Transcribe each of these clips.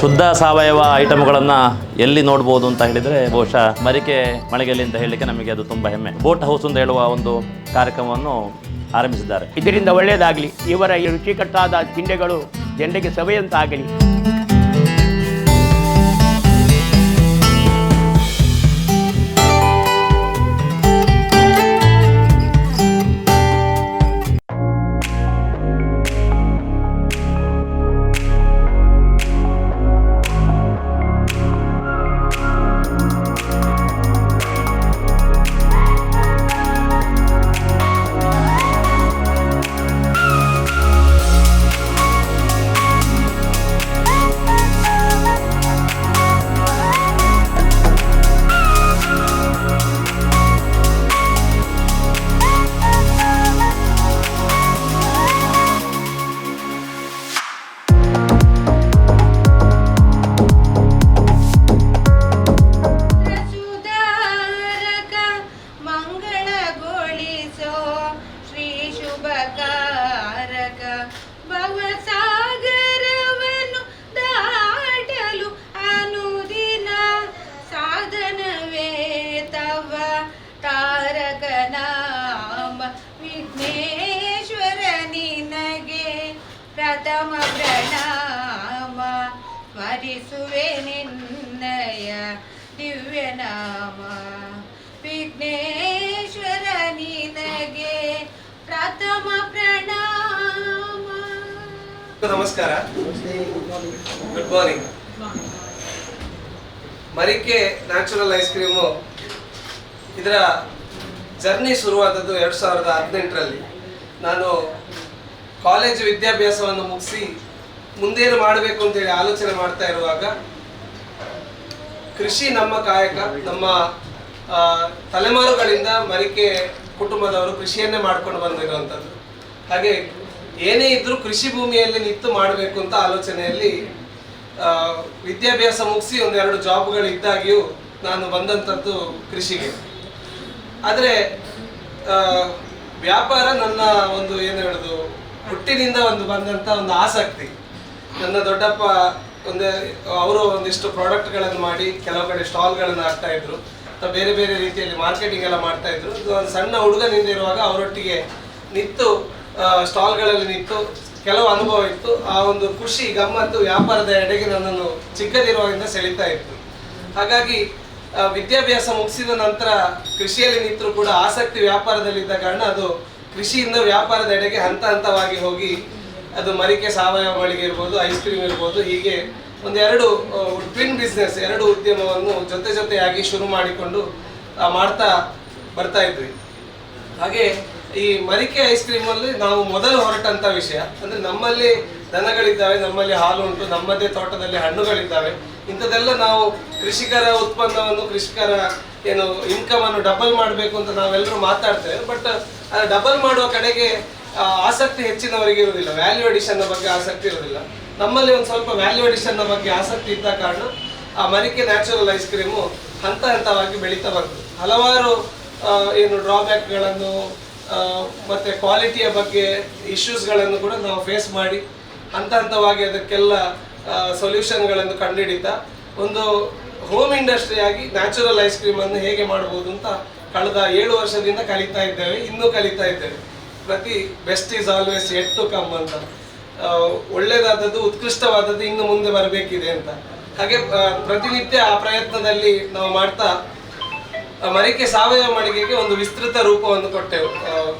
ಶುದ್ಧ ಸಾವಯವ ಐಟಮ್ಗಳನ್ನು ಎಲ್ಲಿ ನೋಡ್ಬೋದು ಅಂತ ಹೇಳಿದರೆ ಬಹುಶಃ ಮರಿಕೆ ಮಳಿಗೆಯಲ್ಲಿ ಅಂತ ಹೇಳಲಿಕ್ಕೆ ನಮಗೆ ಅದು ತುಂಬ ಹೆಮ್ಮೆ. ಬೋಟ್ ಹೌಸ್ ಅಂತ ಹೇಳುವ ಒಂದು ಕಾರ್ಯಕ್ರಮವನ್ನು ಆರಂಭಿಸಿದ್ದಾರೆ. ಇದರಿಂದ ಒಳ್ಳೆಯದಾಗಲಿ ಇವರ ರುಚಿಕಟ್ಟಾದ ತಿಂಡಿಗಳು ಜನರಿಗೆ ಸವೆಯಂತಾಗಲಿ. ಪ್ರಥಮ ಪ್ರಣಾಮ ಸ್ಮರಿಸುವೆ ನಿನ್ನಯ ದಿವ್ಯ ನಾಮ. ವಿಘ್ನೇಶ್ವರ ನಿನಗೆ ಪ್ರಥಮ ಪ್ರಣಾಮ. ನಮಸ್ಕಾರ. Good morning Marike natural ice cream ಇದರ ಜರ್ನಿ ಶುರುವಾದದ್ದು ಎರಡು ಸಾವಿರದ ಹದಿನೆಂಟರಲ್ಲಿ. ನಾನು ಕಾಲೇಜು ವಿದ್ಯಾಭ್ಯಾಸವನ್ನು ಮುಗಿಸಿ ಮುಂದೇನು ಮಾಡಬೇಕು ಅಂತೇಳಿ ಆಲೋಚನೆ ಮಾಡ್ತಾ ಇರುವಾಗ, ಕೃಷಿ ನಮ್ಮ ಕಾಯಕ, ನಮ್ಮ ತಲೆಮಾರುಗಳಿಂದ ಮರಿಕೆ ಕುಟುಂಬದವರು ಕೃಷಿಯನ್ನೇ ಮಾಡ್ಕೊಂಡು ಬಂದಿರುವಂಥದ್ದು. ಹಾಗೆ ಏನೇ ಇದ್ರೂ ಕೃಷಿ ಭೂಮಿಯಲ್ಲಿ ನಿಂತು ಮಾಡಬೇಕು ಅಂತ ಆಲೋಚನೆಯಲ್ಲಿ ವಿದ್ಯಾಭ್ಯಾಸ ಮುಗಿಸಿ ಒಂದೆರಡು ಜಾಬ್ಗಳು ಇದ್ದಾಗಿಯೂ ನಾನು ಬಂದಂಥದ್ದು ಕೃಷಿಗೆ. ಆದರೆ ವ್ಯಾಪಾರ ನನ್ನ ಒಂದು ಏನು ಹೇಳೋದು ಹುಟ್ಟಿನಿಂದ ಒಂದು ಬಂದಂಥ ಒಂದು ಆಸಕ್ತಿ. ನನ್ನ ದೊಡ್ಡಪ್ಪ ಒಂದು, ಅವರು ಒಂದಿಷ್ಟು ಪ್ರಾಡಕ್ಟ್ಗಳನ್ನು ಮಾಡಿ ಕೆಲವು ಕಡೆ ಸ್ಟಾಲ್ಗಳನ್ನು ಹಾಕ್ತಾ ಇದ್ರು. ಅಥವಾ ಬೇರೆ ಬೇರೆ ರೀತಿಯಲ್ಲಿ ಮಾರ್ಕೆಟಿಂಗ್ ಎಲ್ಲ ಮಾಡ್ತಾ ಇದ್ರು. ಇದು ಒಂದು ಸಣ್ಣ ಹುಡುಗನಿಂದ ಇರುವಾಗ ಅವರೊಟ್ಟಿಗೆ ನಿಂತು ಸ್ಟಾಲ್ಗಳಲ್ಲಿ ನಿಂತು ಕೆಲವು ಅನುಭವ ಇತ್ತು. ಆ ಒಂದು ಖುಷಿ, ಗಮ್ಮತ್ತು ವ್ಯಾಪಾರದ ಎಡೆಗೆ ನನ್ನನ್ನು ಚಿಕ್ಕದಿರುವಾಗಿಂದ ಸೆಳೀತಾ ಇತ್ತು. ಹಾಗಾಗಿ ವಿದ್ಯಾಭ್ಯಾಸ ಮುಗಿಸಿದ ನಂತರ ಕೃಷಿಯಲ್ಲಿ ನಿಂತರೂ ಕೂಡ ಆಸಕ್ತಿ ವ್ಯಾಪಾರದಲ್ಲಿದ್ದ ಕಾರಣ ಅದು ಕೃಷಿಯಿಂದ ವ್ಯಾಪಾರದ ಎಡೆಗೆ ಹಂತ ಹಂತವಾಗಿ ಹೋಗಿ ಅದು ಮರಿಕೆ ಸಾವಯವ ಮಳಿಗೆ ಇರ್ಬೋದು ಐಸ್ ಕ್ರೀಮ್ ಇರ್ಬೋದು, ಹೀಗೆ ಒಂದೆರಡು ಟ್ವಿನ್ ಬಿಸ್ನೆಸ್ ಎರಡು ಉದ್ಯಮವನ್ನು ಜೊತೆ ಜೊತೆಯಾಗಿ ಶುರು ಮಾಡಿಕೊಂಡು ಮಾಡ್ತಾ ಬರ್ತಾ ಇದ್ವಿ. ಹಾಗೆ ಈ ಮರಿಕೆ ಐಸ್ ಕ್ರೀಮ್ ಅಲ್ಲಿ ನಾವು ಮೊದಲು ಹೊರಟಂತ ವಿಷಯ, ಅಂದ್ರೆ ನಮ್ಮಲ್ಲಿ ದನಗಳಿದ್ದಾವೆ, ನಮ್ಮಲ್ಲಿ ಹಾಲು ಉಂಟು ನಮ್ಮದೇ ತೋಟದಲ್ಲಿ ಹಣ್ಣುಗಳಿದ್ದಾವೆ. ಇಂಥದ್ದೆಲ್ಲ ನಾವು ಕೃಷಿಕರ ಉತ್ಪನ್ನವನ್ನು, ಕೃಷಿಕರ ಏನು ಇನ್ಕಮ್ ಅನ್ನು ಡಬಲ್ ಮಾಡಬೇಕು ಅಂತ ನಾವೆಲ್ಲರೂ ಮಾತಾಡ್ತೇವೆ. ಬಟ್ ಡಬಲ್ ಮಾಡುವ ಕಡೆಗೆ ಆಸಕ್ತಿ ಹೆಚ್ಚಿನವರಿಗೆ ಇರುವುದಿಲ್ಲ. ವ್ಯಾಲ್ಯೂ ಅಡಿಷನ್ನ ಬಗ್ಗೆ ಆಸಕ್ತಿ ಇರುವುದಿಲ್ಲ. ನಮ್ಮಲ್ಲಿ ಒಂದು ಸ್ವಲ್ಪ ವ್ಯಾಲ್ಯೂ ಅಡಿಷನ್ನ ಬಗ್ಗೆ ಆಸಕ್ತಿ ಇದ್ದ ಕಾರಣ, ಆ ಮರಿಕೆ ನ್ಯಾಚುರಲ್ ಐಸ್ ಕ್ರೀಮು ಹಂತ ಹಂತವಾಗಿ ಬೆಳೀತಾ ಬಂತು. ಹಲವಾರು ಏನು ಡ್ರಾಬ್ಯಾಕ್ಗಳನ್ನು ಮತ್ತು ಕ್ವಾಲಿಟಿಯ ಬಗ್ಗೆ ಇಶ್ಯೂಸ್ಗಳನ್ನು ಕೂಡ ನಾವು ಫೇಸ್ ಮಾಡಿ, ಹಂತ ಹಂತವಾಗಿ ಅದಕ್ಕೆಲ್ಲ ಸೊಲ್ಯೂಷನ್ಗಳನ್ನು ಕಂಡುಹಿಡಿತಾ ಒಂದು ಹೋಮ್ ಇಂಡಸ್ಟ್ರಿಯಾಗಿ ನ್ಯಾಚುರಲ್ ಐಸ್ ಕ್ರೀಮ್ ಅನ್ನು ಹೇಗೆ ಮಾಡಬಹುದು ಅಂತ ಕಳೆದ ಏಳು ವರ್ಷದಿಂದ ಕಲಿತಾ ಇದ್ದೇವೆ, ಇನ್ನೂ ಕಲಿತಾ ಇದ್ದೇವೆ. ಪ್ರತಿ best is always yet to come ಅಂತ. ಒಳ್ಳೆಯದಾದದ್ದು ಉತ್ಕೃಷ್ಟವಾದದ್ದು ಇನ್ನು ಮುಂದೆ ಬರಬೇಕಿದೆ ಅಂತ. ಹಾಗೆ ಪ್ರತಿನಿತ್ಯ ಆ ಪ್ರಯತ್ನದಲ್ಲಿ ನಾವು ಮಾಡ್ತಾ ಮರಿಕೆ ಸಾವಯವ ಮಳಿಗೆಗೆ ಒಂದು ವಿಸ್ತೃತ ರೂಪವನ್ನು ಕೊಟ್ಟೆವು.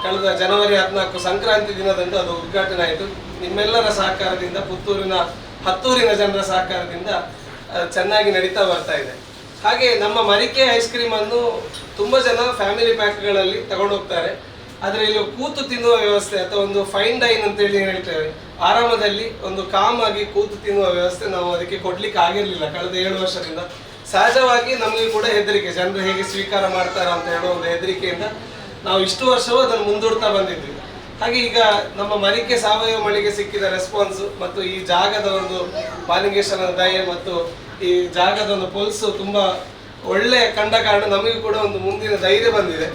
ಕಳೆದ ಜನವರಿ ಹದಿನಾಲ್ಕು ಸಂಕ್ರಾಂತಿ ದಿನದಂದು ಅದು ಉದ್ಘಾಟನೆ ಆಯಿತು. ನಿಮ್ಮೆಲ್ಲರ ಸಹಕಾರದಿಂದ ಪುತ್ತೂರಿನ ಹತ್ತೂರಿನ ಜನರ ಸಹಕಾರದಿಂದ ಚೆನ್ನಾಗಿ ನಡೀತಾ ಬರ್ತಾ ಇದೆ. ಹಾಗೆ ನಮ್ಮ ಮರಿಕೆ ಐಸ್ ಕ್ರೀಮ್ ಅನ್ನು ತುಂಬಾ ಜನ ಫ್ಯಾಮಿಲಿ ಪ್ಯಾಕ್ಗಳಲ್ಲಿ ತಗೊಂಡೋಗ್ತಾರೆ ಆದರೆ ಇಲ್ಲಿ ಕೂತು ತಿನ್ನುವ ವ್ಯವಸ್ಥೆ ಅಥವಾ ಒಂದು ಫೈನ್ ಡೈನ್ ಅಂತೇಳಿ ಹೇಳ್ತೇವೆ, ಆರಾಮದಲ್ಲಿ ಒಂದು ಕಾಮ್ ಆಗಿ ಕೂತು ತಿನ್ನುವ ವ್ಯವಸ್ಥೆ ನಾವು ಅದಕ್ಕೆ ಕೊಡ್ಲಿಕ್ಕೆ ಆಗಿರಲಿಲ್ಲ ಕಳೆದ ಏಳು ವರ್ಷದಿಂದ. ಸಹಜವಾಗಿ ನಮಗೆ ಕೂಡ ಹೆದರಿಕೆ, ಜನರು ಹೇಗೆ ಸ್ವೀಕಾರ ಮಾಡ್ತಾರ ಅಂತ ಹೇಳೋ ಒಂದು ಹೆದರಿಕೆಯಿಂದ ನಾವು ಇಷ್ಟು ವರ್ಷವೂ ಅದನ್ನು ಮುಂದೂಡ್ತಾ ಬಂದಿದ್ವಿ. ಹಾಗೆ ಈಗ ನಮ್ಮ ಮರಿಕೆ ಸಾವಯವ ಮಳಿಗೆ ಸಿಕ್ಕಿದ ರೆಸ್ಪಾನ್ಸ್ ಮತ್ತು ಈ ಜಾಗದ ಒಂದು ಬಾಲಿಂಗೇಶ್ವರ ದಯೆ ಮತ್ತು ಈ ಜಾಗದ ಒಂದು ಪೊಲ್ಸು ತುಂಬಾ ಒಳ್ಳೆ ಕಂಡ ಕಾರಣ ನಮಗೂ ಕೂಡ ಒಂದು ಮುಂದಿನ ಧೈರ್ಯ ಬಂದಿದೆ.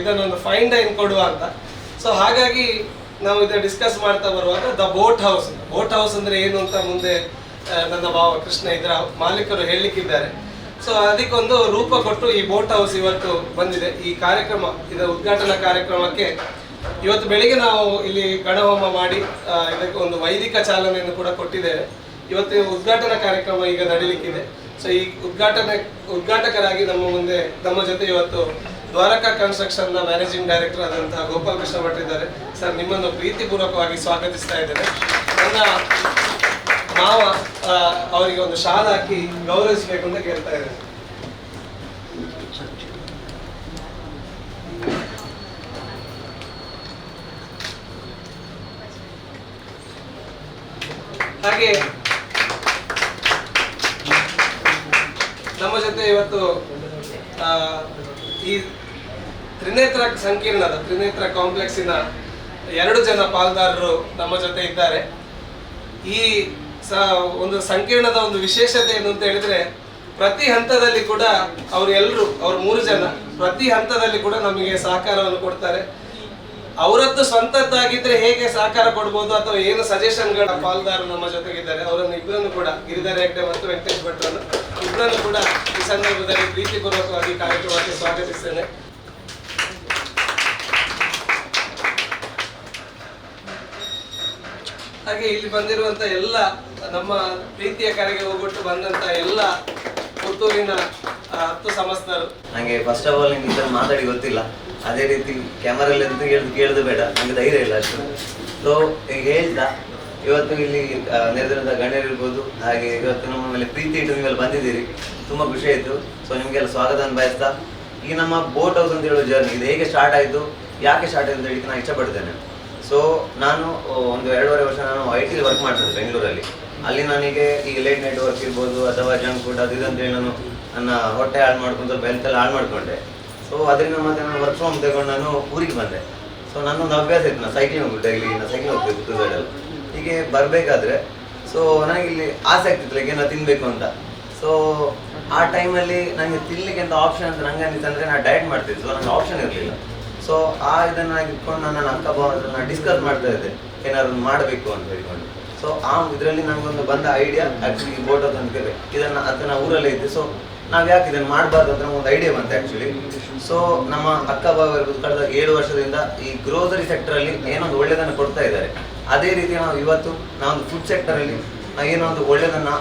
ಇದನ್ನೊಂದು ಫೈನ್ ಡೈನ್ ಕೊಡುವ ಅಂತ. ಸೊ ಹಾಗಾಗಿ ನಾವು ಇದನ್ನ ಡಿಸ್ಕಸ್ ಮಾಡ್ತಾ ಬರುವಾಗ the boat house boat house ಅಂದ್ರೆ ಏನು ಅಂತ ಮುಂದೆ ನನ್ನ ಭಾವ ಕೃಷ್ಣ ಇದರ ಮಾಲೀಕರು ಹೇಳಲಿಕ್ಕಿದ್ದಾರೆ ಸೊ ಅದಕ್ಕೊಂದು ರೂಪ ಕೊಟ್ಟು ಈ ಬೋಟ್ ಹೌಸ್ ಇವತ್ತು ಬಂದಿದೆ. ಈ ಕಾರ್ಯಕ್ರಮ, ಇದರ ಉದ್ಘಾಟನಾ ಕಾರ್ಯಕ್ರಮಕ್ಕೆ ಇವತ್ತು ಬೆಳಿಗ್ಗೆ ನಾವು ಇಲ್ಲಿ ಗಣಹೋಮ ಮಾಡಿ ಇದಕ್ಕೆ ಒಂದು ವೈದಿಕ ಚಾಲನೆಯನ್ನು ಕೂಡ ಕೊಟ್ಟಿದ್ದೇವೆ. ಇವತ್ತು ಉದ್ಘಾಟನಾ ಕಾರ್ಯಕ್ರಮ ಈಗ ನಡೀಲಿಕ್ಕಿದೆ. ಸೊ ಈ ಉದ್ಘಾಟನೆ, ಉದ್ಘಾಟಕರಾಗಿ ನಮ್ಮ ಮುಂದೆ, ನಮ್ಮ ಜೊತೆ ಇವತ್ತು ದ್ವಾರಕಾ ಕನ್ಸ್ಟ್ರಕ್ಷನ್ನ ಮ್ಯಾನೇಜಿಂಗ್ ಡೈರೆಕ್ಟರ್ ಆದಂತಹ ಗೋಪಾಲ್ ಕೃಷ್ಣ ಭಟ್ ಇದ್ದಾರೆ. ಸರ್, ನಿಮ್ಮನ್ನು ಪ್ರೀತಿಪೂರ್ವಕವಾಗಿ ಸ್ವಾಗತಿಸ್ತಾ ಇದ್ದೇನೆ. ನನ್ನ ಮಾವ ಅವರಿಗೆ ಒಂದು ಶಾಲ ಹಾಕಿ ಗೌರವಿಸಬೇಕು ಅಂತ ಕೇಳ್ತಾ ಇದ್ದೇನೆ ಹಾಗೆ ನಮ್ಮ ಜೊತೆ ಇವತ್ತು ಈ ತ್ರಿನೇತ್ರ ಸಂಕೀರ್ಣದ, ತ್ರಿನೇತ್ರ ಕಾಂಪ್ಲೆಕ್ಸಿನ ಎರಡು ಜನ ಪಾಲ್ದಾರರು ನಮ್ಮ ಜೊತೆ ಇದ್ದಾರೆ. ಈ ಸ, ಒಂದು ಸಂಕೀರ್ಣದ ಒಂದು ವಿಶೇಷತೆ ಏನು ಅಂತ ಹೇಳಿದ್ರೆ, ಪ್ರತಿ ಹಂತದಲ್ಲಿ ಕೂಡ ಅವರು ಎಲ್ಲರೂ ಅವ್ರು ಮೂರು ಜನ ಪ್ರತಿ ಹಂತದಲ್ಲಿ ಕೂಡ ನಮಗೆ ಸಹಕಾರವನ್ನು ಕೊಡ್ತಾರೆ. ಅವರದ್ದು ಸ್ವಂತದ್ದಾಗಿದ್ರೆ ಹೇಗೆ ಸಹಕಾರ ಕೊಡ್ಬೋದು ಅಥವಾ ಏನು ಸಜೆಷನ್ಗಳ ಪಾಲ್ದಾರು ನಮ್ಮ ಜೊತೆಗಿದ್ದಾರೆ, ಅವರನ್ನು ಇಬ್ಬರನ್ನು ಕೂಡ ಗಿರಿಧರ ಹೆಗ್ಡೆ ಮತ್ತು ವೆಂಕಟೇಶ್ ಭಟ್ರನ್ನು ಇಬ್ಬರನ್ನು ಕೂಡ ಈ ಸಂದರ್ಭದಲ್ಲಿ ಪ್ರೀತಿಪೂರ್ವಕವಾಗಿ ಕಾರ್ಯಕ್ರಮಕ್ಕೆ ಸ್ವಾಗತಿಸ್ತೇನೆ. ಹಾಗೆ ಇಲ್ಲಿ ಬಂದಿರುವಂತ ಎಲ್ಲ ನಮ್ಮ ಪ್ರೀತಿಯ ಕರೆಗೆ ಹೋಗ್ಬಿಟ್ಟು ಬಂದಂತ ಎಲ್ಲ ಪುತ್ತೂರಿನ ಹತ್ತು ಸಮಸ್ತರು. ನಂಗೆ ಫಸ್ಟ್ ಆಫ್ ಆಲ್ ನಿಮ್ಗೆ ಮಾತಾಡಿ ಗೊತ್ತಿಲ್ಲ. ಅದೇ ರೀತಿ ಕ್ಯಾಮರಲ್ಲಿ ಅಂತ ಹೇಳಿದ್ ಕೇಳೋದು ಬೇಡ ನನಗೆ ಧೈರ್ಯ ಇಲ್ಲ ಅಷ್ಟು. ಸೊ ಈಗ ಹೇಳ್ತಾ, ಇವತ್ತು ಇಲ್ಲಿ ನೆರೆದಿರೋದ ಗಣ್ಯರಿರ್ಬೋದು ಹಾಗೆ ಇವತ್ತು ನಮ್ಮ ಮೇಲೆ ಪ್ರೀತಿ ಇಟ್ಟು ನೀವೆಲ್ಲ ಬಂದಿದ್ದೀರಿ. ತುಂಬ ಖುಷಿ ಆಯಿತು. ಸೊ ನಿಮಗೆಲ್ಲ ಸ್ವಾಗತ ಬಯಸ್ತಾ, ಈ ನಮ್ಮ ಬೋಟ್ ಹೌಸ್ ಅಂತ ಹೇಳೋ ಜರ್ನಿ ಇದು ಹೇಗೆ ಸ್ಟಾರ್ಟ್ ಆಯಿತು, ಯಾಕೆ ಸ್ಟಾರ್ಟ್ ಆಯಿತು ಅಂತ ಹೇಳಿ ನಾನು ಇಷ್ಟಪಡ್ತೇನೆ. ಸೊ ನಾನು ಒಂದು ಎರಡೂವರೆ ವರ್ಷ ನಾನು ಐ ಟಿಲಿ ವರ್ಕ್ ಮಾಡ್ತಿದ್ದೆ ಬೆಂಗಳೂರಲ್ಲಿ. ಅಲ್ಲಿ ನನಗೆ ಈ ಲೇಟ್ ನೈಟ್ ವರ್ಕ್ ಇರ್ಬೋದು, ಅಥವಾ ಜಂಕ್ ಫುಡ್ ಅದು ಇದು ಅಂತೇಳಿ ನಾನು ನನ್ನ ಹೊಟ್ಟೆ ಹಾಳು ಮಾಡ್ಕೊಂಡು ಸ್ವಲ್ಪ ಹೆಲ್ತ್ ಎಲ್ಲ ಹಾಳು ಮಾಡ್ಕೊಂಡೆ. ಸೊ ಅದರಿಂದ ಮತ್ತೆ ನಾನು ವರ್ಕ್ ಫ್ರಮ್ ತಗೊಂಡು ನಾನು ಊರಿಗೆ ಬಂದೆ. ಸೊ ನನ್ನೊಂದು ಅಭ್ಯಾಸ ಇತ್ತು, ನಾನು ಸೈಕ್ಲಿಂಗ್ ಹೋಗ್ಬಿಟ್ಟು ಡೈಲಿ ನಾನು ಸೈಕ್ಲಿಂಗ್ ಹೋಗ್ತಿದ್ದೆ ಟೂಸೈಡಲ್ಲಿ ಹೀಗೆ ಬರಬೇಕಾದ್ರೆ ಸೊ ನನಗೆ ಇಲ್ಲಿ ಆಸೆ ಆಗ್ತಿತ್ತು ಲೈಕ್ ಏನೋ ತಿನ್ನಬೇಕು ಅಂತ. ಸೊ ಆ ಟೈಮಲ್ಲಿ ನನಗೆ ತಿನ್ನಲಿಕ್ಕೆ ಅಂತ ಆಪ್ಷನ್ ಅಂತ ನಂಗೆ ಅನಿಸ್ತು ಅಂದರೆ ನಾನು ಡಯಟ್ ಮಾಡ್ತಿದ್ದೆ. ಸೊ ನನಗೆ ಆಪ್ಷನ್ ಇರಲಿಲ್ಲ. ಸೊ ಆ ಇದನ್ನ ಇಟ್ಕೊಂಡು ನಾನು ನನ್ನ ಅಕ್ಕ ನಾನು ಡಿಸ್ಕಸ್ ಮಾಡ್ತಾ ಇದ್ದೆ, ಏನಾದ್ರು ಮಾಡಬೇಕು ಅಂತ ಹೇಳ್ಕೊಂಡು. ಸೊ ಆ ಇದರಲ್ಲಿ ನನಗೊಂದು ಬಂದ ಐಡಿಯಾ ಆ್ಯಕ್ಚುಲಿ ಬೋಟ್ ಅಂತ ಕೇಳಿ ಇದನ್ನು, ಅದನ್ನು ಊರಲ್ಲೇ ಇದ್ದೆ. ಸೊ ನಾವು ಯಾಕೆ ಇದನ್ನು ಮಾಡಬಾರ್ದು ಅಂತ ಒಂದು ಐಡಿಯಾ ಬಂತು ಆ್ಯಕ್ಚುಲಿ ಸೊ ನಮ್ಮ ಅಕ್ಕ ಭಾವ ಇರ್ಬೋದು, ಕಳೆದ ಏಳು ವರ್ಷದಿಂದ ಈ ಗ್ರೋಸರಿ ಸೆಕ್ಟರಲ್ಲಿ ಏನೊಂದು ಒಳ್ಳೆಯದನ್ನು ಕೊಡ್ತಾ ಇದ್ದಾರೆ. ಅದೇ ರೀತಿ ನಾವು ಇವತ್ತು ನಾವೊಂದು ಫುಡ್ ಸೆಕ್ಟರಲ್ಲಿ ಏನೋ ಒಂದು ಒಳ್ಳೆಯದನ್ನು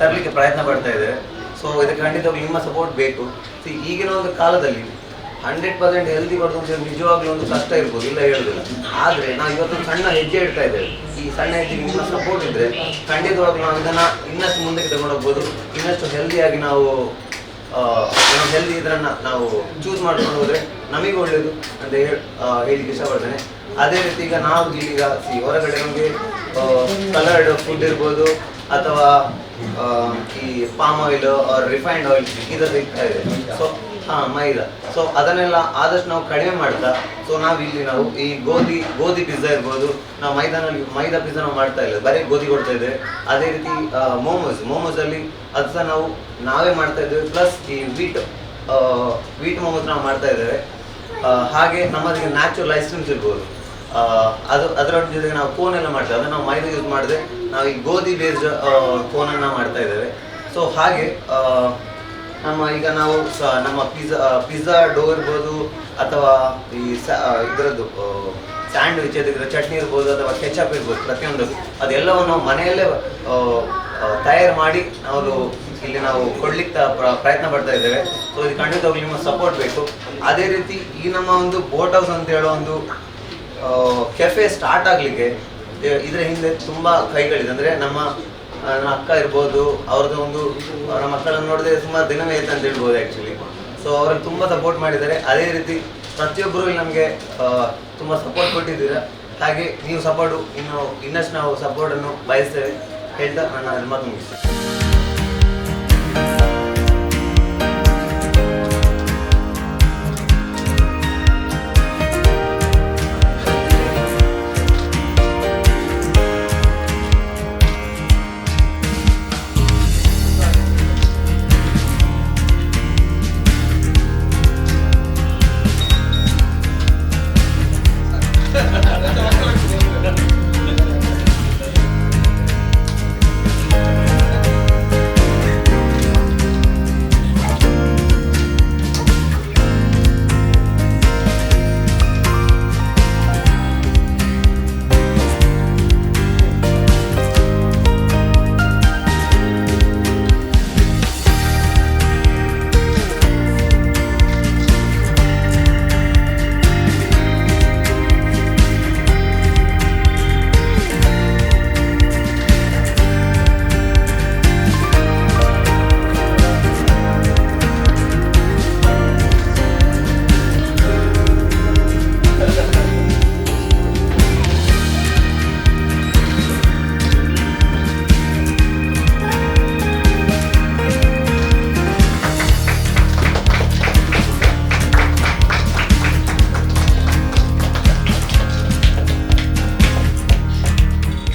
ತರಲಿಕ್ಕೆ ಪ್ರಯತ್ನ ಪಡ್ತಾ ಇದ್ದಾರೆ ಸೊ ಇದಕ್ಕೆ ಖಂಡಿತವಾಗಿ ನಿಮ್ಮ ಸಪೋರ್ಟ್ ಬೇಕು. ಈಗಿನ ಒಂದು ಕಾಲದಲ್ಲಿ ಹಂಡ್ರೆಡ್ ಪರ್ಸೆಂಟ್ ಹೆಲ್ದಿ ಬರ್ತದೆ ನಿಜವಾಗ್ಲೂ ಒಂದು ಕಷ್ಟ ಇರ್ಬೋದು, ಇಲ್ಲ ಹೇಳುದಿಲ್ಲ. ಆದರೆ ನಾವು ಇವತ್ತು ಸಣ್ಣ ಹೆಜ್ಜೆ ಇಡ್ತಾ ಇದ್ದೇವೆ. ಈ ಸಣ್ಣ ಹೆಜ್ಜೆಗೆ ನಿಮ್ಮ ಸಪೋರ್ಟ್ ಇದ್ರೆ ಖಂಡಿತವಾಗ್ಲೂ ನಾವು ಇನ್ನಷ್ಟು ಮುಂದಕ್ಕೆ ತಗೊಂಡೋಗ್ಬೋದು. ಇನ್ನಷ್ಟು ಹೆಲ್ದಿಯಾಗಿ ನಾವು ಹೆಲ್ದಿ ಇದ್ರನ್ನ ನಾವು ಚೂಸ್ ಮಾಡ್ಕೊಂಡು ಹೋದ್ರೆ ನಮಗೆ ಒಳ್ಳೇದು ಅಂತ ಹೇಳಿ ಹೇಳಿಕ್ಕೆ ಇಷ್ಟಪಡ್ತೇನೆ. ಅದೇ ರೀತಿ ಈಗ ನಾವು ಈ ಹೊರಗಡೆ ನಮಗೆ ಕಲರ್ಡ್ ಫುಡ್ ಇರ್ಬೋದು, ಅಥವಾ ಈ ಪಾಮ್ ಆಯಿಲ್ ರಿಫೈನ್ಡ್ ಆಯಿಲ್ ಇದು ಸಿಗ್ತಾ ಇದೆ. ಸೊ ಮೈದಾ ಸೊ ಅದನ್ನೆಲ್ಲ ಆದಷ್ಟು ನಾವು ಕಡಿಮೆ ಮಾಡ್ತಾ ಸೊ ನಾವು ಇಲ್ಲಿ ನಾವು ಈ ಗೋಧಿ ಗೋಧಿ ಪಿಜ್ಜಾ ಇರ್ಬೋದು, ನಾವು ಮೈದಾನಲ್ಲಿ, ಮೈದಾ ಪಿಜ್ಜಾ ನಾವು ಮಾಡ್ತಾ ಇಲ್ಲ, ಬರೀ ಗೋಧಿ ಕೊಡ್ತಾ ಇದ್ದೇವೆ. ಅದೇ ರೀತಿ ಮೋಮೋಸ್ ಮೋಮೋಸ್ ಅಲ್ಲಿ ಅದು ಸಹ ನಾವು ನಾವೇ ಮಾಡ್ತಾ ಇದ್ದೇವೆ ಪ್ಲಸ್ ಈ ವೀಟ್ ವೀಟ್ ಮೋಮೋಸ್ ನಾವು ಮಾಡ್ತಾ ಇದ್ದೇವೆ. ಹಾಗೆ ನಮ್ಮಲ್ಲಿ ನ್ಯಾಚುರಲ್ ಐಸ್ ಕ್ರೀಮ್ಸ್ ಇರ್ಬೋದು. ಅದು ಅದರ ಜೊತೆಗೆ ನಾವು ಕೋನ್ ಎಲ್ಲ ಮಾಡ್ತೇವೆ, ಅದನ್ನು ನಾವು ಮೈದಾ ಯೂಸ್ ಮಾಡದೆ, ನಾವು ಈ ಗೋಧಿ ಬೇಸ್ಡ್ ಕೋನನ್ನು ಮಾಡ್ತಾ ಇದ್ದೇವೆ. ಸೊ ಹಾಗೆ ನಮ್ಮ ಈಗ ನಾವು ನಮ್ಮ ಪಿಜ್ಜಾ ಪಿಜ್ಜಾ ಡೋ ಇರ್ಬೋದು ಅಥವಾ ಈ ಇದರದ್ದು ಸ್ಯಾಂಡ್ವಿಚ್ ಅದಕ್ಕೆ ಚಟ್ನಿ ಇರ್ಬೋದು ಅಥವಾ ಕೆಚಪ್ ಇರ್ಬೋದು ಪ್ರತಿಯೊಂದು ಅದೆಲ್ಲವನ್ನು ಮನೆಯಲ್ಲೇ ತಯಾರು ಮಾಡಿ ನಾವು ಇಲ್ಲಿ ನಾವು ಕೊಡ್ಲಿಕ್ಕೆ ಪ್ರಯತ್ನ ಪಡ್ತಾ ಇದ್ದೇವೆ. ಸೊ ಇದು ಖಂಡಿತವಾಗ್ಲೂ ನಿಮ್ಮ ಸಪೋರ್ಟ್ ಬೇಕು. ಅದೇ ರೀತಿ ಈ ನಮ್ಮ ಒಂದು ಬೋಟ್ ಹೌಸ್ ಅಂತ ಹೇಳೋ ಒಂದು ಕೆಫೆ ಸ್ಟಾರ್ಟ್ ಆಗಲಿಕ್ಕೆ ಇದರ ಹಿಂದೆ ತುಂಬ ಕೈಗಳಿದೆ. ಅಂದರೆ ನಮ್ಮ ನನ್ನ ಅಕ್ಕ ಇರ್ಬೋದು, ಅವ್ರದ್ದು ಒಂದು, ಅವರ ಮಕ್ಕಳನ್ನು ನೋಡಿದ್ರೆ ಸುಮಾರು ದಿನವೇ ಆಯ್ತು ಅಂತ ಹೇಳ್ಬೋದು ಆ್ಯಕ್ಚುಲಿ ಸೊ ಅವ್ರಿಗೆ ತುಂಬ ಸಪೋರ್ಟ್ ಮಾಡಿದ್ದಾರೆ. ಅದೇ ರೀತಿ ಪ್ರತಿಯೊಬ್ಬರು ಇಲ್ಲಿ ನಮಗೆ ತುಂಬ ಸಪೋರ್ಟ್ ಕೊಟ್ಟಿದ್ದೀರ. ಹಾಗೆ ನೀವು ಸಪೋರ್ಟು ಇನ್ನು ಇನ್ನಷ್ಟು ನಾವು ಸಪೋರ್ಟನ್ನು ಬಯಸ್ತೇವೆ. ಹೇಳ್ತಾ ನನ್ನ ಮಾತು ಮುಗಿಸ್ತೇನೆ.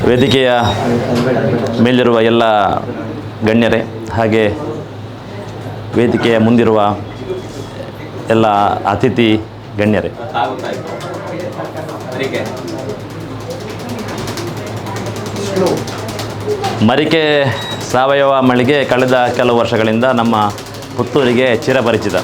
ವೇದಿಕೆಯ ಮೇಲಿರುವ ಎಲ್ಲ ಗಣ್ಯರೇ, ಹಾಗೆ ವೇದಿಕೆಯ ಮುಂದಿರುವ ಎಲ್ಲ ಅತಿಥಿ ಗಣ್ಯರೇ. ಮರಿಕೆ ಸಾವಯವ ಮಳಿಗೆ ಕಳೆದ ಕೆಲವು ವರ್ಷಗಳಿಂದ ನಮ್ಮ ಪುತ್ತೂರಿಗೆ ಚಿರಪರಿಚಿತ.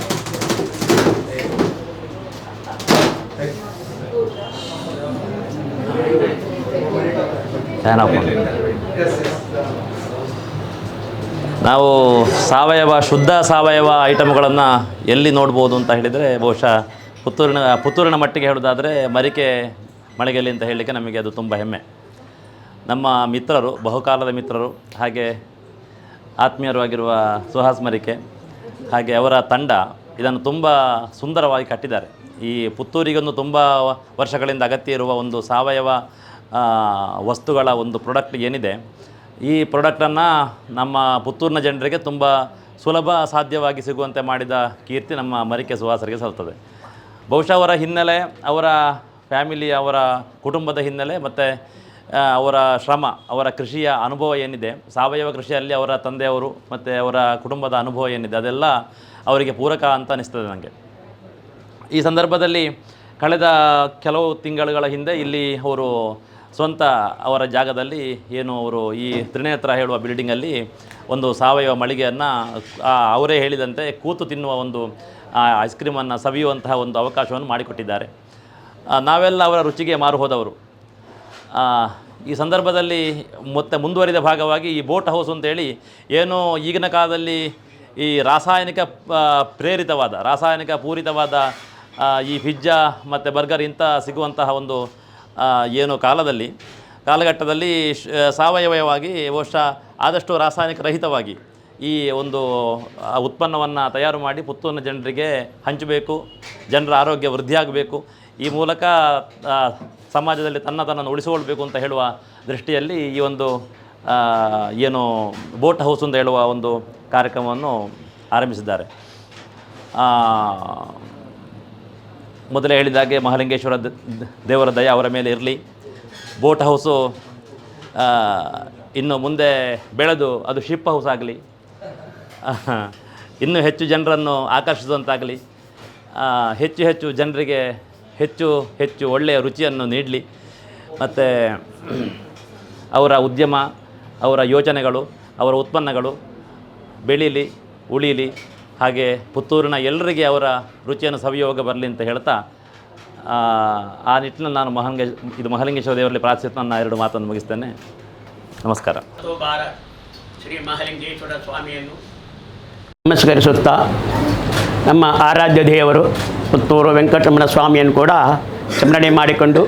ನಾವು ಸಾವಯವ, ಶುದ್ಧ ಸಾವಯವ ಐಟಮ್ಗಳನ್ನು ಎಲ್ಲಿ ನೋಡ್ಬೋದು ಅಂತ ಹೇಳಿದರೆ, ಬಹುಶಃ ಪುತ್ತೂರಿನ ಪುತ್ತೂರಿನ ಮಟ್ಟಿಗೆ ಹೇಳೋದಾದರೆ ಮರಿಕೆ ಮಳೆಗೆಲ್ಲಿ ಅಂತ ಹೇಳಲಿಕ್ಕೆ ನಮಗೆ ಅದು ತುಂಬ ಹೆಮ್ಮೆ. ನಮ್ಮ ಮಿತ್ರರು, ಬಹುಕಾಲದ ಮಿತ್ರರು, ಹಾಗೆ ಆತ್ಮೀಯರು ಆಗಿರುವ ಸುಹಾಸ್ ಮರಿಕೆ, ಹಾಗೆ ಅವರ ತಂಡ ಇದನ್ನು ತುಂಬ ಸುಂದರವಾಗಿ ಕಟ್ಟಿದ್ದಾರೆ. ಈ ಪುತ್ತೂರಿಗೊಂದು ತುಂಬ ವರ್ಷಗಳಿಂದ ಅಗತ್ಯ ಇರುವ ಒಂದು ಸಾವಯವ ವಸ್ತುಗಳ ಒಂದು ಪ್ರಾಡಕ್ಟ್ ಏನಿದೆ, ಈ ಪ್ರಾಡಕ್ಟನ್ನು ನಮ್ಮ ಪುತ್ತೂರಿನ ಜನರಿಗೆ ತುಂಬ ಸುಲಭ ಸಾಧ್ಯವಾಗಿ ಸಿಗುವಂತೆ ಮಾಡಿದ ಕೀರ್ತಿ ನಮ್ಮ ಮರಿಕೆ ಸುಹಾಸರಿಗೆ ಸಲ್ತದೆ ಬಹುಶಃ ಅವರ ಹಿನ್ನೆಲೆ, ಅವರ ಫ್ಯಾಮಿಲಿ ಅವರ ಕುಟುಂಬದ ಹಿನ್ನೆಲೆ, ಮತ್ತು ಅವರ ಶ್ರಮ, ಅವರ ಕೃಷಿಯ ಅನುಭವ ಏನಿದೆ, ಸಾವಯವ ಕೃಷಿಯಲ್ಲಿ ಅವರ ತಂದೆಯವರು, ಮತ್ತು ಅವರ ಕುಟುಂಬದ ಅನುಭವ ಏನಿದೆ, ಅದೆಲ್ಲ ಅವರಿಗೆ ಪೂರಕ ಅಂತ ಅನಿಸ್ತದೆ ನನಗೆ ಈ ಸಂದರ್ಭದಲ್ಲಿ ಕಳೆದ ಕೆಲವು ತಿಂಗಳುಗಳ ಹಿಂದೆ ಇಲ್ಲಿ ಅವರು ಸ್ವಂತ ಅವರ ಜಾಗದಲ್ಲಿ ಏನು ಅವರು ಈ ತ್ರಿನೇತ್ರ ಹೇಳುವ ಬಿಲ್ಡಿಂಗಲ್ಲಿ ಒಂದು ಸಾವಯವ ಮಳಿಗೆಯನ್ನು ಅವರೇ ಹೇಳಿದಂತೆ ಕೂತು ತಿನ್ನುವ ಒಂದು ಐಸ್ ಕ್ರೀಮನ್ನು ಸವಿಯುವಂತಹ ಒಂದು ಅವಕಾಶವನ್ನು ಮಾಡಿಕೊಟ್ಟಿದ್ದಾರೆ. ನಾವೆಲ್ಲ ಅವರ ರುಚಿಗೆ ಮಾರು ಹೋದವರು. ಈ ಸಂದರ್ಭದಲ್ಲಿ ಮತ್ತೆ ಮುಂದುವರಿದ ಭಾಗವಾಗಿ ಈ ಬೋಟ್ ಹೌಸ್ ಅಂತೇಳಿ ಏನು ಈಗಿನ ಕಾಲದಲ್ಲಿ ಈ ರಾಸಾಯನಿಕ ಪ್ರೇರಿತವಾದ, ರಾಸಾಯನಿಕ ಪೂರಿತವಾದ ಈ ಪಿಜ್ಜಾ ಮತ್ತು ಬರ್ಗರ್ ಇಂಥ ಸಿಗುವಂತಹ ಒಂದು ಏನು ಕಾಲದಲ್ಲಿ, ಕಾಲಘಟ್ಟದಲ್ಲಿ ಸಾವಯವವಾಗಿ ಬಹುಶಃ ಆದಷ್ಟು ರಾಸಾಯನಿಕ ರಹಿತವಾಗಿ ಈ ಒಂದು ಉತ್ಪನ್ನವನ್ನು ತಯಾರು ಮಾಡಿ ಪುತ್ತೂರಿನ ಜನರಿಗೆ ಹಂಚಬೇಕು, ಜನರ ಆರೋಗ್ಯ ವೃದ್ಧಿಯಾಗಬೇಕು. ಈ ಮೂಲಕ ಸಮಾಜದಲ್ಲಿ ತನ್ನ ತನ್ನನ್ನು ಉಳಿಸಿಕೊಳ್ಬೇಕು ಅಂತ ಹೇಳುವ ದೃಷ್ಟಿಯಲ್ಲಿ ಈ ಒಂದು ಏನು ಬೋಟ್ ಹೌಸ್ ಅಂತ ಹೇಳುವ ಒಂದು ಕಾರ್ಯಕ್ರಮವನ್ನು ಆರಂಭಿಸಿದ್ದಾರೆ. ಮೊದಲೇ ಹೇಳಿದಾಗೆ ಮಹಾಲಿಂಗೇಶ್ವರ ದೇವರ ದಯ ಅವರ ಮೇಲೆ ಇರಲಿ. ಬೋಟ್ ಹೌಸು ಇನ್ನು ಮುಂದೆ ಬೆಳೆದು ಅದು ಶಿಪ್ ಹೌಸ್ ಆಗಲಿ. ಇನ್ನೂ ಹೆಚ್ಚು ಜನರನ್ನು ಆಕರ್ಷಿಸುವಂತಾಗಲಿ. ಹೆಚ್ಚು ಹೆಚ್ಚು ಜನರಿಗೆ ಹೆಚ್ಚು ಹೆಚ್ಚು ಒಳ್ಳೆಯ ರುಚಿಯನ್ನು ನೀಡಲಿ. ಮತ್ತು ಅವರ ಉದ್ಯಮ, ಅವರ ಯೋಚನೆಗಳು, ಅವರ ಉತ್ಪನ್ನಗಳು ಬೆಳೀಲಿ, ಉಳೀಲಿ. ಹಾಗೆ ಪುತ್ತೂರಿನ ಎಲ್ಲರಿಗೆ ಅವರ ರುಚಿಯನ್ನು ಸವಿಯೋಗ ಬರಲಿ ಅಂತ ಹೇಳ್ತಾ ಆ, ನಿಟ್ಟಿನಲ್ಲಿ ನಾನು ಮಹಾಲಿಂಗ ಇದು ಮಹಾಲಿಂಗೇಶ್ವರ ದೇವರಲ್ಲಿ ಪ್ರಾರ್ಥಿಸಿ ನನ್ನ ಎರಡು ಮಾತನ್ನು ಮುಗಿಸ್ತೇನೆ. ನಮಸ್ಕಾರ. ಬಾರ ಶ್ರೀ ಮಹಾಲಿಂಗೇಶ್ವರ ಸ್ವಾಮಿಯನ್ನು ನಮಸ್ಕರಿಸುತ್ತಾ ನಮ್ಮ ಆರಾಧ್ಯ ದೇವರು ಪುತ್ತೂರು ವೆಂಕಟರಮಣ ಸ್ವಾಮಿಯನ್ನು ಕೂಡ ಸ್ಮರಣೆ ಮಾಡಿಕೊಂಡು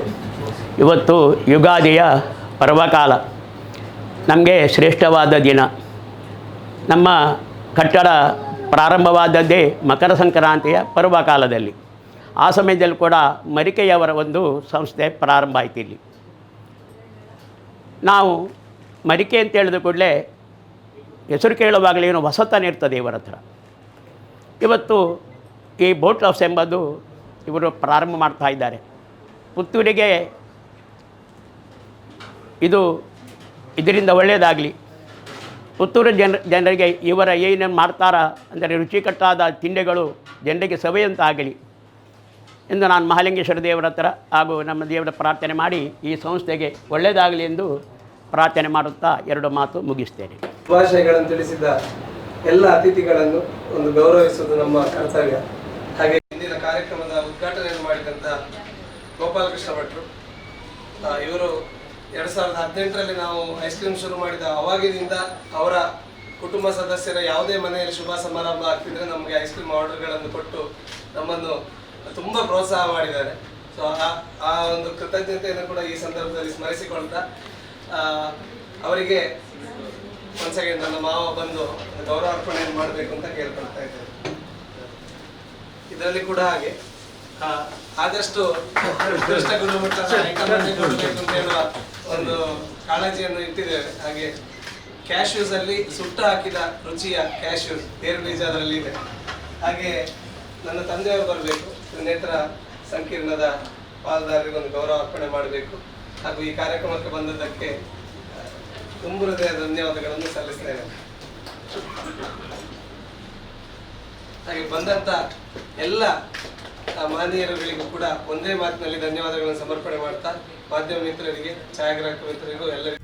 ಇವತ್ತು ಯುಗಾದಿಯ ಪರ್ವಕಾಲ ನಮಗೆ ಶ್ರೇಷ್ಠವಾದ ದಿನ. ನಮ್ಮ ಕಟ್ಟಡ ಪ್ರಾರಂಭವಾದದ್ದೇ ಮಕರ ಸಂಕ್ರಾಂತಿಯ ಪರ್ವಕಾಲದಲ್ಲಿ ಆ ಸಮಯದಲ್ಲಿ ಕೂಡ ಮರಿಕೆಯವರ ಒಂದು ಸಂಸ್ಥೆ ಪ್ರಾರಂಭ ಆಯ್ತು ಇಲ್ಲಿ. ನಾವು ಮರಿಕೆ ಅಂತ ಹೇಳಿದ ಕೂಡಲೇ ಹೆಸರು ಕೇಳುವಾಗಲೇ ಏನು ಹೊಸತನ ಇರ್ತದೆ ಇವರ ಹತ್ರ. ಇವತ್ತು ಈ ಬೋಟ್ ಹೌಸ್ ಎಂಬುದು ಇವರು ಪ್ರಾರಂಭ ಮಾಡ್ತಾ ಇದ್ದಾರೆ. ಪುತ್ತೂರಿಗೆ ಇದು ಇದರಿಂದ ಒಳ್ಳೆಯದಾಗಲಿ. ಪುತ್ತೂರು ಜನ, ಜನರಿಗೆ ಇವರ ಏನೇನು ಮಾಡ್ತಾರ ಅಂದರೆ ರುಚಿಕಟ್ಟಾದ ತಿಂಡಿಗಳು ಜನರಿಗೆ ಸವೆಯಂತಾಗಲಿ ಎಂದು ನಾನು ಮಹಾಲಿಂಗೇಶ್ವರ ದೇವರ ಹತ್ರ ಹಾಗೂ ನಮ್ಮ ದೇವರ ಪ್ರಾರ್ಥನೆ ಮಾಡಿ ಈ ಸಂಸ್ಥೆಗೆ ಒಳ್ಳೆಯದಾಗಲಿ ಎಂದು ಪ್ರಾರ್ಥನೆ ಮಾಡುತ್ತಾ ಎರಡು ಮಾತು ಮುಗಿಸ್ತೇನೆ. ಶುಭಾಶಯಗಳನ್ನು ತಿಳಿಸಿದ ಎಲ್ಲ ಅತಿಥಿಗಳನ್ನು ಒಂದು ಗೌರವಿಸುವುದು ನಮ್ಮ ಕರ್ತವ್ಯ. ಹಾಗೆ ಇಂದಿನ ಕಾರ್ಯಕ್ರಮದ ಉದ್ಘಾಟನೆಯನ್ನು ಮಾಡಿದಂಥ ಗೋಪಾಲಕೃಷ್ಣ ಎರಡ್ ಸಾವಿರದ ಹದಿನೆಂಟರಲ್ಲಿ ನಾವು ಐಸ್ ಕ್ರೀಮ್ ಶುರು ಮಾಡಿದ ಅವಾಗಿನಿಂದ ಅವರ ಕುಟುಂಬ ಸದಸ್ಯರ ಯಾವುದೇ ಮನೆಯಲ್ಲಿ ಶುಭ ಸಮಾರಂಭ ಆಗ್ತಿದ್ರೆ ನಮಗೆ ಐಸ್ ಕ್ರೀಮ್ ಆರ್ಡರ್ಗಳನ್ನು ಕೊಟ್ಟು ನಮ್ಮನ್ನು ತುಂಬಾ ಪ್ರೋತ್ಸಾಹ ಮಾಡಿದ್ದಾರೆ. ಸೊ ಆ ಒಂದು ಕೃತಜ್ಞತೆಯನ್ನು ಕೂಡ ಈ ಸಂದರ್ಭದಲ್ಲಿ ಸ್ಮರಿಸಿಕೊಳ್ತಾ ಅವರಿಗೆ again ನನ್ನ ಮಾವ ಬಂದು ಗೌರವ ಗೌರವಾರ್ಪಣೆಯನ್ನು ಮಾಡಬೇಕು ಅಂತ ಕೇಳ್ಕೊಳ್ತಾ ಇದ್ದೇನೆ ಇದರಲ್ಲಿ ಕೂಡ ಹಾಗೆ ಆದಷ್ಟು ಗುಣಮಟ್ಟ ಒಂದು ಕಾಳಜಿಯನ್ನು ಇಟ್ಟಿದ್ದೇವೆ ಹಾಗೆ ಕ್ಯಾಶ್ಯೂಸ್ ಅಲ್ಲಿ ಸುಟ್ಟು ಹಾಕಿದ ರುಚಿಯ ಕ್ಯಾಶ್ಯೂಸ್ ಬೇರೆ ಬೀಜ ಅದರಲ್ಲಿ ಇದೆ. ಹಾಗೆ ನನ್ನ ತಂದೆಯವರು ಬರಬೇಕು. ನೇತ್ರ ಸಂಕೀರ್ಣದ ಪಾಲ್ದಾರರಿಗೆ ಒಂದು ಗೌರವ ಅರ್ಪಣೆ ಮಾಡಬೇಕು. ಹಾಗೂ ಈ ಕಾರ್ಯಕ್ರಮಕ್ಕೆ ಬಂದದ್ದಕ್ಕೆ ತುಂಬ ಹೃದಯ ಧನ್ಯವಾದಗಳನ್ನು ಸಲ್ಲಿಸ್ತೇನೆ. ಹಾಗೆ ಬಂದಂತ ಎಲ್ಲ ಮಾನೀಯರುಗಳಿಗೂ ಕೂಡ ಒಂದೇ ಮಾತಿನಲ್ಲಿ ಧನ್ಯವಾದಗಳನ್ನು ಸಮರ್ಪಣೆ ಮಾಡ್ತಾ ಮಾಧ್ಯಮ ಮಿತ್ರರಿಗೆ ಛಾಯಾಗ್ರಾಹಕ ಮಿತ್ರರಿಗೂ ಎಲ್ಲರಿಗೂ